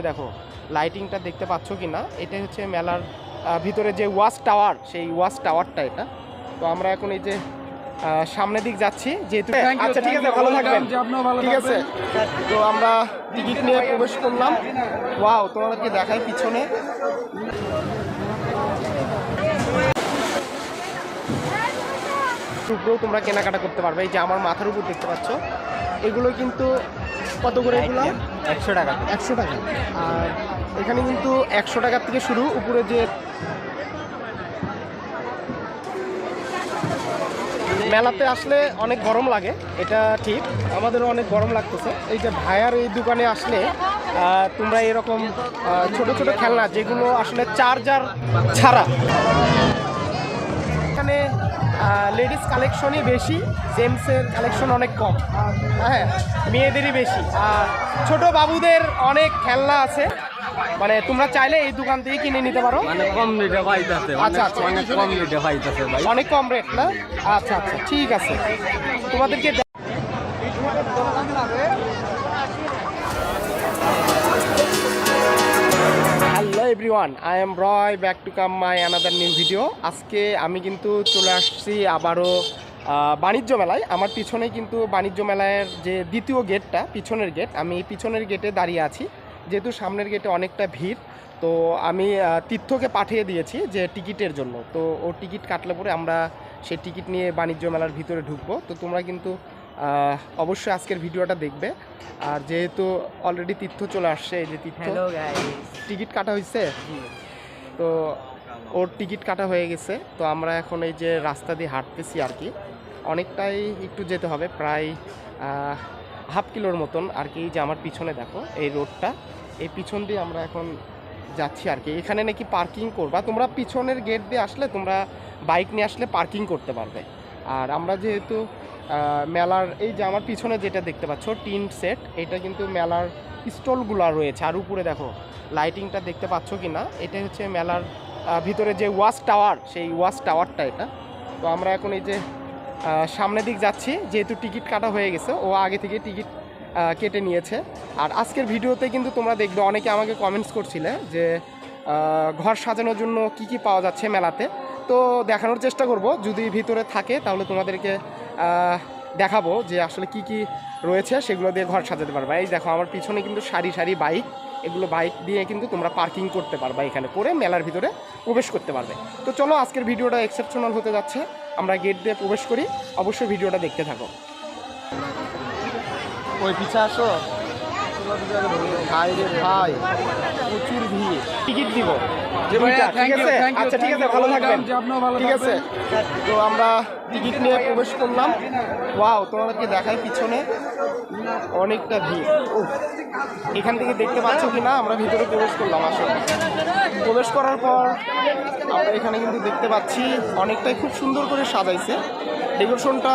উপরে দেখো লাইটিংটা দেখতে পাচ্ছ কি না এটা হচ্ছে মেলার ভিতরে যে ওয়াচ টাওয়ার সেই ওয়াচ টাওয়ারটা এটা। তো আমরা এখন এই যে সামনের দিক যাচ্ছি যেহেতু আচ্ছা ঠিক আছে ভালো থাকবেন। ঠিক আছে। তো আমরা টিকিট নিয়ে প্রবেশ করলাম। ওয়াও তোমাদেরকে দেখাই পিছনে। উপরেও তোমরা কেনাকাটা করতে পারবে। এই যে আমার মাথার উপর দেখতে পাচ্ছ এগুলো কিন্তু কত করে এগুলো? একশো টাকা একশো টাকা। আর এখানে কিন্তু একশো টাকার থেকে শুরু উপরে যে মেলাতে আসলে অনেক গরম লাগে এটা ঠিক আমাদেরও অনেক গরম লাগতেছে। এই যে ভাইয়ার এই দোকানে আসলে তোমরা এরকম ছোট ছোট খেলনা যেগুলো আসলে চার্জার ছাড়া। লেডিস কালেকশনই বেশি জেমসের কালেকশন অনেক কম। হ্যাঁ মেয়েদেরই বেশি। আর ছোট বাবুদের অনেক খেলনা আছে। মানে তোমরা চাইলে এই দোকান থেকে কিনে নিতে পারো। মানে কম রেটে পাইতেছে আচ্ছা, আচ্ছা। অনেক কম রেটে পাইতেছে ভাই। অনেক কম রেট না? আচ্ছা আচ্ছা ঠিক আছে। তোমাদেরকে everyone I am Roy back to come my another new video আজকে আমি কিন্তু চলে আসছি আবারও বাণিজ্য মেলায়। আমার পিছনে কিন্তু বাণিজ্য মেলার যে দ্বিতীয় গেটটা, পিছনের গেট, আমি পিছনের গেটে দাঁড়িয়ে আছি। যেহেতু সামনের গেটে অনেকটা ভিড়, তো আমি তীর্থকে পাঠিয়ে দিয়েছি যে টিকিটের জন্য। তো ও টিকিট কাটলে পরে আমরা সেই টিকিট নিয়ে বাণিজ্য মেলার ভিতরে ঢুকবো। তো তোমরা কিন্তু অবশ্যই আজকের ভিডিওটা দেখবে। আর যেহেতু অলরেডি তীর্থ চলে আসছে এই যে তীর্থ। টিকিট কাটা হয়েছে তো ওর টিকিট কাটা হয়ে গেছে। তো আমরা এখন এই যে রাস্তা দিয়ে হাঁটতেছি আর কি। অনেকটাই একটু যেতে হবে প্রায় হাফ কিলোর মতন আর কি। যে আমার পিছনে দেখো এই রোডটা। এই পিছন দিয়ে আমরা এখন যাচ্ছি আর কি। এখানে নাকি পার্কিং করবা। তোমরা পিছনের গেট দিয়ে আসলে তোমরা বাইক নিয়ে আসলে পার্কিং করতে পারবে। আর আমরা যেহেতু মেলার এই যে আমার পিছনে যেটা দেখতে পাচ্ছ, টিন সেট, এটা কিন্তু মেলার স্টলগুলো রয়েছে। আর উপরে দেখো, লাইটিংটা দেখতে পাচ্ছ কি না এটা হচ্ছে মেলার ভিতরে যে ওয়াচ টাওয়ার, সেই ওয়াচ টাওয়ারটা এটা। তো আমরা এখন এই যে সামনের দিক যাচ্ছি, যেহেতু টিকিট কাটা হয়ে গেছে, ও আগে থেকে টিকিট কেটে নিয়েছে। আর আজকের ভিডিওতে কিন্তু তোমরা দেখবে, অনেকে আমাকে কমেন্টস করছিলে যে ঘর সাজানোর জন্য কি কি পাওয়া যাচ্ছে মেলাতে। তো দেখানোর চেষ্টা করব। যদি ভিতরে থাকে, তাহলে তোমাদেরকে দেখাবো যে আসলে কি কি রয়েছে, সেগুলো দিয়ে ঘর সাজাতে পারবে। এই দেখো, আমার পিছনে কিন্তু সারি সারি বাইক। এগুলো বাইক দিয়ে কিন্তু তোমরা পার্কিং করতে পারবা এখানে করে, মেলার ভিতরে প্রবেশ করতে পারবে। তো চলো, আজকের ভিডিওটা এক্সেপশনাল হতে যাচ্ছে। আমরা গেট দিয়ে প্রবেশ করি। অবশ্যই ভিডিওটা দেখতে থাকো। ওই পিছে আসো। ভাই রে ভাই প্রচুর ভিড়। টিকিট দিব। thank ঠিক আছে? আচ্ছা ঠিক আছে ভালো থাকবেন। ঠিক আছে? তো আমরা টিকিট নিয়ে প্রবেশ করলাম। ওয়াও তোমাদেরকে দেখাই পিছনে। অনেকটা ভিড়। উফ, এখান থেকে দেখতে পাচ্ছ কি না আমরা ভিতরে প্রবেশ করলাম আসলে। প্রবেশ করার পর আমরা এখানে কিন্তু দেখতে পাচ্ছি অনেকটাই খুব সুন্দর করে সাজাইছে। ডেকোরেশনটা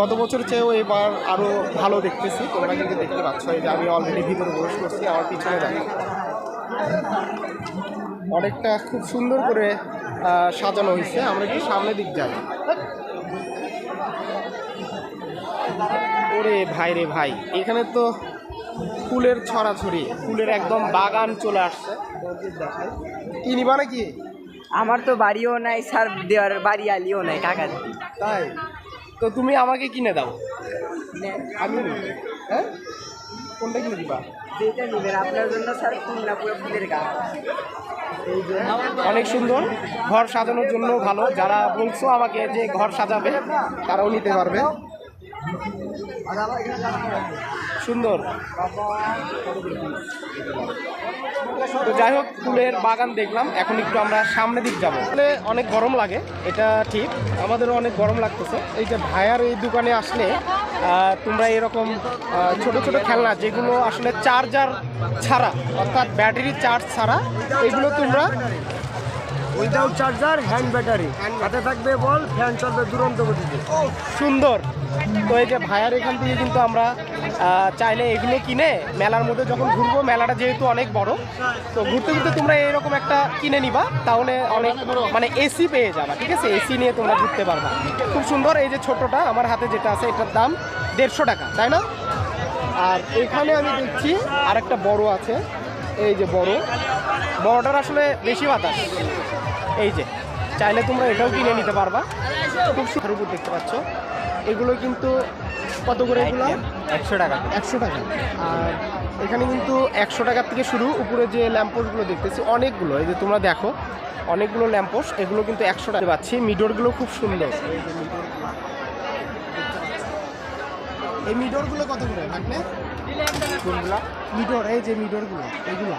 গত বছর চেয়েও এবার আরও ভালো দেখতেছি। তোমরা কিন্তু দেখতে পাচ্ছ এই যে আমি অলরেডি ভিতরে প্রবেশ করছি আমার পিছনে দেখো। অনেকটা খুব সুন্দর করে সাজানো হয়েছে। আমরা একটু সামনের দিক যাই। ওরে ভাই রে ভাই এখানে তো ফুলের ছড়াছড়ি ফুলের একদম বাগান চলে আসছে। দেখাই। কি? নিবা নাকি আমার তো বাড়িও নাই স্যার দেওয়ার বাড়ি আলিও নাই কাকা তাই? তো তুমি আমাকে কিনে দাও। আমি হ্যাঁ? কোনটা কিনে দিবা? যেটা নেবেন আপনার জন্য স্যার ফুল পুরো ফুলের গাছ। অনেক সুন্দর। ঘর সাজানোর জন্য ভালো। যারা বলছো আমাকে যে ঘর সাজাবে তারাও নিতে পারবে। সুন্দর। তো যাই হোক ফুলের বাগান দেখলাম। এখন একটু আমরা সামনে দিক যাব। আসলে অনেক গরম লাগে এটা ঠিক। আমাদেরও অনেক গরম লাগতেছে। এই যে ভাইয়ার এই দোকানে আসলে তোমরা এরকম ছোট ছোট খেলনা যেগুলো আসলে চার্জার ছাড়া অর্থাৎ ব্যাটারি চার্জ ছাড়া এগুলো তোমরা উইদাউট চার্জার হ্যান্ড ব্যাটারি হাতে থাকবে বল ফ্যান চলবে দুরন্ত গতিতে। সুন্দর। তো এই যে ভাইয়ার এখান থেকে কিন্তু আমরা চাইলে এগুলো কিনে মেলার মধ্যে যখন ঘুরবো, মেলাটা যেহেতু অনেক বড়, তো ঘুরতে ঘুরতে তোমরা এরকম একটা কিনে নিবা, তাহলে অনেক মানে এসি পেয়ে যাবা, ঠিক আছে? এসি নিয়ে তোমরা ঘুরতে পারবা। খুব সুন্দর, এই যে ছোটটা আমার হাতে যেটা আছে, এটার দাম দেড়শো টাকা, তাই না? আর এখানে আমি দেখছি আর একটা বড় আছে, এই যে বড়। বড়টার আসলে বেশি বাতাস, এই যে। চাইলে তোমরা এটাও কিনে নিতে পারবা। খুব সুন্দর দেখতে পাচ্ছ। এগুলো কিন্তু কত করে এগুলো? একশো টাকা। একশো টাকা। আর এখানে কিন্তু একশো টাকার থেকে শুরু উপরে যে ল্যাম্পোস্টগুলো দেখতেছি অনেকগুলো। এই যে তোমরা দেখো অনেকগুলো ল্যাম্পোস্ট এগুলো কিন্তু একশো টাকা পাচ্ছি। মিডোরগুলো খুব সুন্দর। এই মিডোরগুলো কত করে থাকলে মিডোর এই যে মিডোরগুলো এগুলো।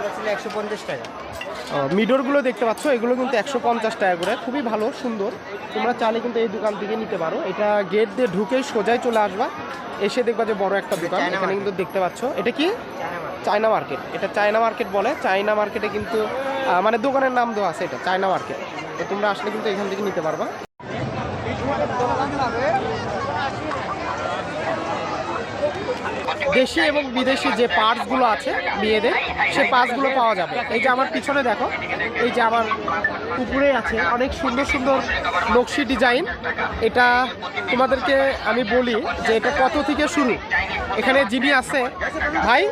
এগুলো ছিল একশো পঞ্চাশ টাকা। মিডোরগুলো দেখতে পাচ্ছ এগুলো কিন্তু একশো পঞ্চাশ টাকা করে। খুবই ভালো সুন্দর। তোমরা চাইলে কিন্তু এই দোকান থেকে নিতে পারো। এটা গেট দিয়ে ঢুকেই সোজাই চলে আসবা। এসে দেখবা যে বড় একটা দোকান। এখানে কিন্তু দেখতে পাচ্ছ এটা কি? চায়না মার্কেট এটা চায়না মার্কেট বলে। চায়না মার্কেটে কিন্তু মানে দোকানের নাম দেওয়া আছে এটা চায়না মার্কেট তো তোমরা আসলে কিন্তু এখান থেকে নিতে পারবা। দেশি এবং বিদেশি যে পার্টসগুলো আছে মেয়েদের, সে পার্টসগুলো পাওয়া যাবে। এই যে আমার পিছনে দেখো, এই যে আমার উপরে আছে অনেক সুন্দর সুন্দর নকশি ডিজাইন এটা তোমাদেরকে আমি বলি যে এটা কত থেকে শুরু? এখানে যিনি আছে, ভাই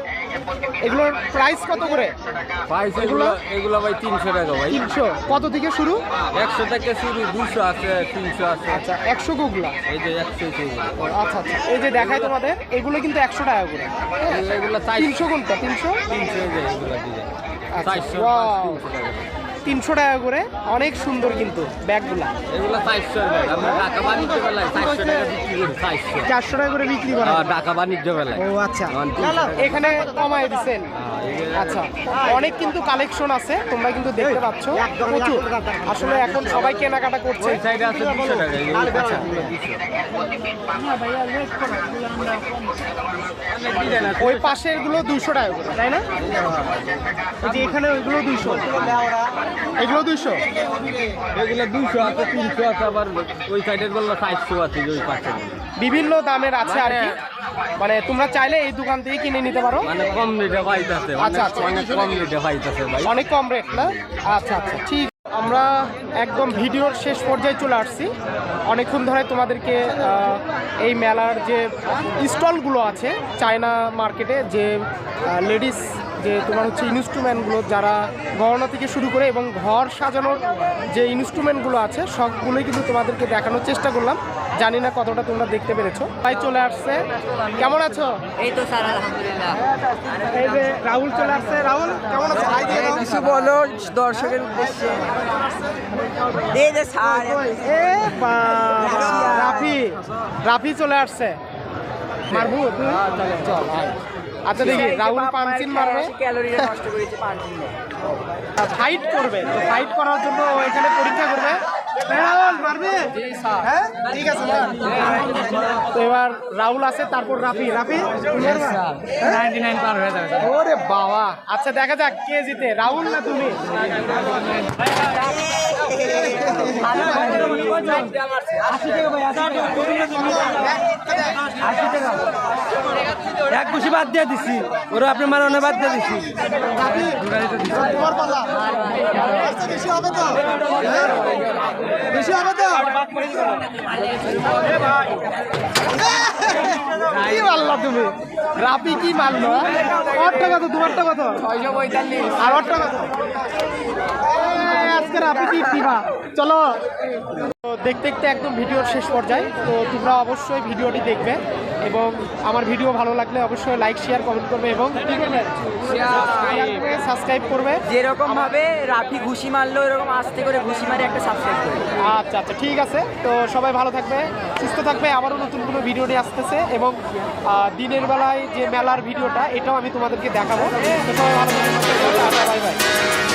এগুলোর প্রাইস কত করে? প্রাইস এগুলো এগুলো? ভাই তিনশো টাকা ভাই। তিনশো। কত থেকে শুরু? একশো থেকে শুরু দুশো আছে তিনশো আছে। আচ্ছা একশো গুগলা? এই যে একশো আচ্ছা আচ্ছা। এই যে দেখায় তোমাদের এগুলো কিন্তু একশো টাকা করে। এগুলো তিনশো কোনটা তিনশো? তিনশো এগুলো আচ্ছা, চারশো. তিনশো টাকা করে অনেক সুন্দর কিন্তু ব্যাগগুলো। চারশো টাকা। করি বিক্রি করা। ঢাকা বাণিজ্য ও আচ্ছা। এখন টাকা। এখানে কমায় দিচ্ছেন হ্যাঁ, আচ্ছা অনেক কিন্তু কালেকশন আছে তোমরা কিন্তু দেখতে পাচ্ছ প্রচুর। আসলে এখন সবাই কেনাকাটা করছে। ওই আছে দুশো টাকা এগুলো। দুশো। পাশেরগুলো দুইশো টাকা করে তাই না? যে এখানে ওইগুলো দুইশো এগুলো দুইশো এগুলো দুশো আছে তিনশো আছে আবার ওই সাইডেরগুলো চারশো আছে ওই পাশে। বিভিন্ন দামের আছে আর কি। মানে তোমরা চাইলে এই দোকান থেকে কিনে নিতে পারো। মানে কম রেটে পাইতেছে আচ্ছা, আচ্ছা। অনেক কম রেটে পাইতেছে ভাই। অনেক কম রেট না? আচ্ছা আচ্ছা ঠিক। আমরা একদম ভিডিওর শেষ পর্যায়ে চলে আসছি। অনেকক্ষণ ধরে তোমাদেরকে এই মেলার যে স্টলগুলো আছে চায়না মার্কেটে যে লেডিস যে তোমার হচ্ছে ইনস্ট্রুমেন্টগুলো যারা গহনা থেকে শুরু করে এবং ঘর সাজানোর যে ইনস্ট্রুমেন্টগুলো আছে সবগুলোই কিন্তু তোমাদেরকে দেখানোর চেষ্টা করলাম। জানি না কতটা তোমরা দেখতে পেরেছ। তাই চলে আসছে। কেমন আছো? এই তো স্যার আলহামদুলিল্লাহ। এই যে রাহুল চলে আসছে। রাহুল কেমন আছো? দিয়ে কিছু বলো দর্শকের উদ্দেশ্যে। দে দে স্যার এ রাফি। রাফি চলে আসছে। মারবো তুই? চল আয়। আচ্ছা দেখি রাহুল পাঞ্চিন মারবে। ক্যালোরিটা নষ্ট করেছে পাঁচিন ফাইট করবে তো ফাইট করার জন্য এখানে পরীক্ষা করবে। হ্যাঁ ঠিক আছে তো এবার রাহুল আছে তারপর রাফি। রাফি তুমি ওরে বাবা। আচ্ছা দেখা যাক কে জিতে। রাহুল না তুমি? এক খুশি বাদ দিয়ে দিছি। ওরা আপনি মারানো বাদ দিয়ে দিছি। তুমি রাপি কি আজকে রাপি কি চলো। দেখতে দেখতে একদম ভিডিওর শেষ পর্যায়ে। তো তোমরা অবশ্যই ভিডিওটি দেখবে। এবং আমার ভিডিও ভালো লাগলে অবশ্যই লাইক শেয়ার কমেন্ট করবে এবং করবে? সাবস্ক্রাইব করবে যেরকম ভাবে রাফি ঘুষি মারলো এরকম আস্তে করে ঘুষি মারে একটা সাবস্ক্রাইব করে আচ্ছা আচ্ছা ঠিক আছে। তো সবাই ভালো থাকবে সুস্থ থাকবে। আবারও নতুন কোনো ভিডিও নিয়ে আসতেছে এবং দিনের বেলায় যে মেলার ভিডিওটা এটাও আমি তোমাদেরকে দেখাবো। তো সবাই ভালো থাকবে বাই বাই